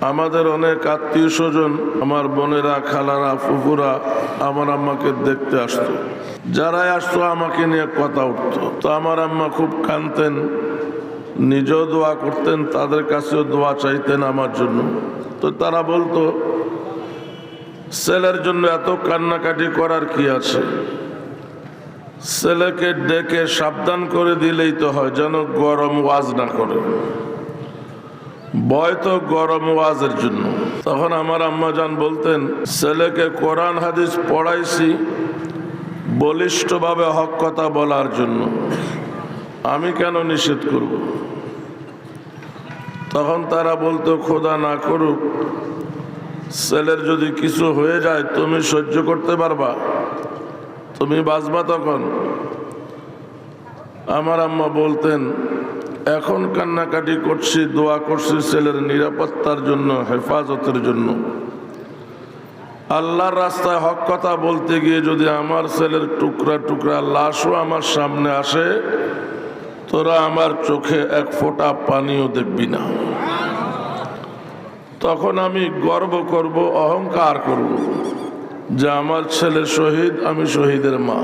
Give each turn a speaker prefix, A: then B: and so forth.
A: আমাদের অনেক আত্মীয় স্বজন, আমার বোনেরা, খালারা, ফুফুরা আমার আম্মাকে দেখতে আসতো। যারাই আসতো আমাকে নিয়ে কথা উঠতো। তো আমার আম্মা খুব কানতেন নিজেও দোয়া করতেন, তাদের কাছেও দোয়া চাইতেন আমার জন্য। তো তারা বলতো, ছেলের জন্য এত কান্নাকাটি করার কি আছে? ছেলেকে ডেকে সাবধান করে দিলেই তো হয়, যেন গরম ওয়াজ না করে। ভয় তো গরম ওয়াজের জন্য। তখন আমার আম্মা যান বলতেন, ছেলেকে কোরআন, হাদিস পড়াইছি বলিষ্ঠভাবে হক কথা বলার জন্য। আমি কেন নিষেধ করব? তখন তারা বলতো, খোদা না করুক, ছেলের যদি কিছু হয়ে যায়, তুমি সহ্য করতে পারবা? তুমি বাঁচবা তখন? আমার আম্মা বলতেন এখন কান্নাকাটি করছি, দোয়া করছি ছেলের নিরাপত্তার জন্য, হেফাজতের জন্য। আল্লাহর রাস্তায় হক কথা বলতে গিয়ে যদি আমার ছেলের টুকরা টুকরা লাশও আমার সামনে আসে, তোরা আমার চোখে এক ফোঁটা পানিও দেখবি না। তখন আমি গর্ব করব, অহংকার করব যে আমার ছেলে শহীদ, আমি শহীদের মা।